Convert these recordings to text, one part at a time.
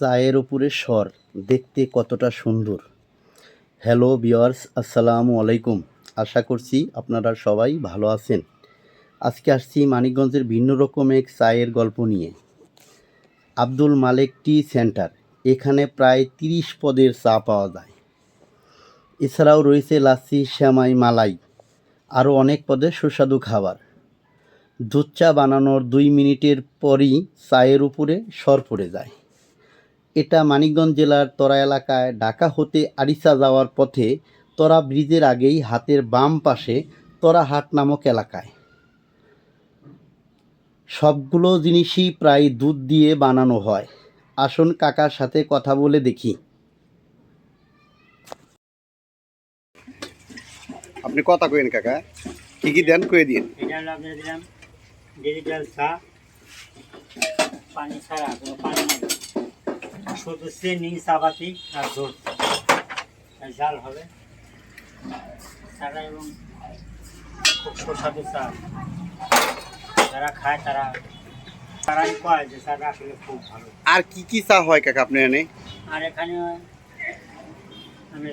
চায়ের উপরে স্বর, দেখতে কতটা সুন্দর। হ্যালো বিয়ার্স আসসালামু আলাইকুম। আশা করছি আপনারা সবাই ভালো আছেন। আজকে আসছি মানিকগঞ্জের ভিন্ন রকম এক চায়ের গল্প নিয়ে। আব্দুল মালেক টি সেন্টার, এখানে প্রায় তিরিশ পদের চা পাওয়া যায়। এছাড়াও রয়েছে লাচ্ছি, শ্যামাই, মালাই, আরও অনেক পদের সুস্বাদু খাবার। দুধ চা বানানোর দুই মিনিটের পরই চায়ের উপরে সর পড়ে যায়। এটা মানিকগঞ্জ জেলার তরা এলাকায় ঢাকা হতে আরিসা যাওয়ার পথে তরা ব্রিজের আগেই হাতের বাম পাশে তরাহাট নামক এলাকায়। সবগুলো জিনিসই প্রায় দুধ দিয়ে বানানো হয়। আসুন কাকার সাথে কথা বলে দেখি। আপনি কথা কইেন কাকা। কি কি দেন কয়ে দিন ডিজিটাল চা। পানি ছাড়া কোনো পানি নেই। শুধু চিনি চাপাতি আর দুধ। জাল হবে। চাটা এবং খুব সুস্বাদু চা যারা খায় তারা তারাই কয় যে চাটা আসলে খুব ভালো। আর কি কি চা হয় কাকা আপনি এনে আর এখানে আমি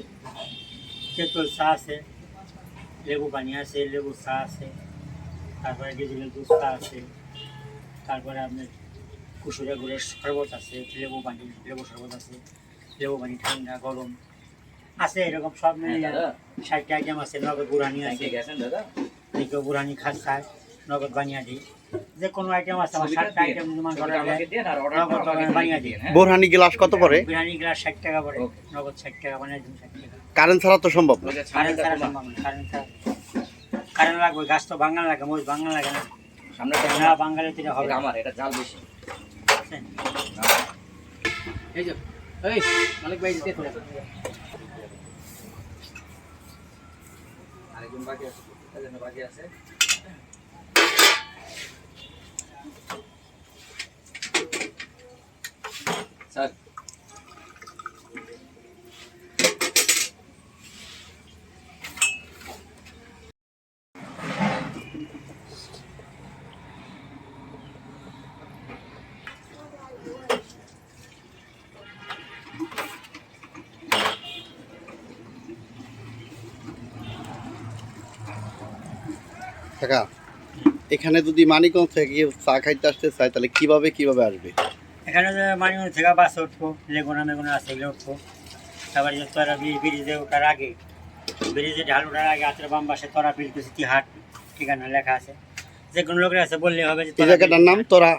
তেঁতুল চা আছে লেবু পানি আছে লেবু চা আছে তারপরে ডিজিটাল দুধ চা আছে তারপরে আপনার কুসুরে গুড়ের শরবত আছে লেবু পানি লেবু শরবত আছে লেবু পানি ঠান্ডা গরম আছে এরকম সব মিলিয়ে ষাটটা আইটেম আছে নগদ বুড়ানি আছে। কেউ বুড়ানি খাস খায় নগদ বানিয়ে দিই। যে কোনো আইটেম আছে আমার ষাটটা আইটেম তোমার ঘরে নগদ বানিয়ে দিই। বোরহানি গ্লাস কত পড়ে? বিরিয়ানি গ্লাস ষাট টাকা পড়ে নগদ ষাট টাকা বানিয়ে দিন ষাট টাকা। কারেন্ট ছাড়া তো সম্ভব না। কারেন্ট ছাড়া সম্ভব না কারেন্ট ছাড়া। কারেন্ট লাগবে গাছ তো বাঙাল লাগে মোজ বাঙাল লাগে না। সামনে তো না বাঙালি থেকে হবে। আমার এটা জাল বেশি? এই মালিক ভাই দিতে তোলে? আরেকজন বাকি আছে বাকি আছে। স্যার কাকা এখানে যদি মানিকগঞ্জ থেকে চা খাইতে আসতে চায় তাহলে কীভাবে কীভাবে আসবে? এখানে যে মানিমনি থেকে বাসে উঠবো লেগুনা মেগুনা আছে এগুলো উঠবো। তারপরে যে তোরা ব্রিজে ওঠার আগে ব্রিজে ঢাল ওঠার আগে আত্রে বাম বাসে তোরা বিল কুচিতি হাট ঠিকানা লেখা আছে। যে কোনো লোকের আছে বললে হবে যে এই তোরা জায়গাটার নাম তোরা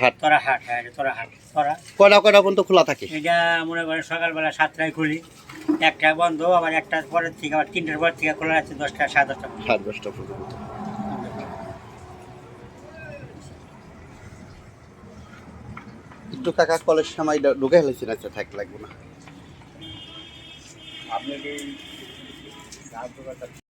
হাট। তোরা হাট হ্যাঁ তোরা হাট তোরা। কয়টা কয়টা পর্যন্ত খোলা থাকে? এটা মনে করেন সকালবেলা সাতটায় খুলি একটা বন্ধ আবার একটার পরের থেকে আবার তিনটার পর থেকে খোলা আছে দশটা সাড়ে দশটা। সাড়ে দশটা পর্যন্ত। একটু কাকা কলের সময় ঢুকে ফেলেছি না থাক লাগবে না।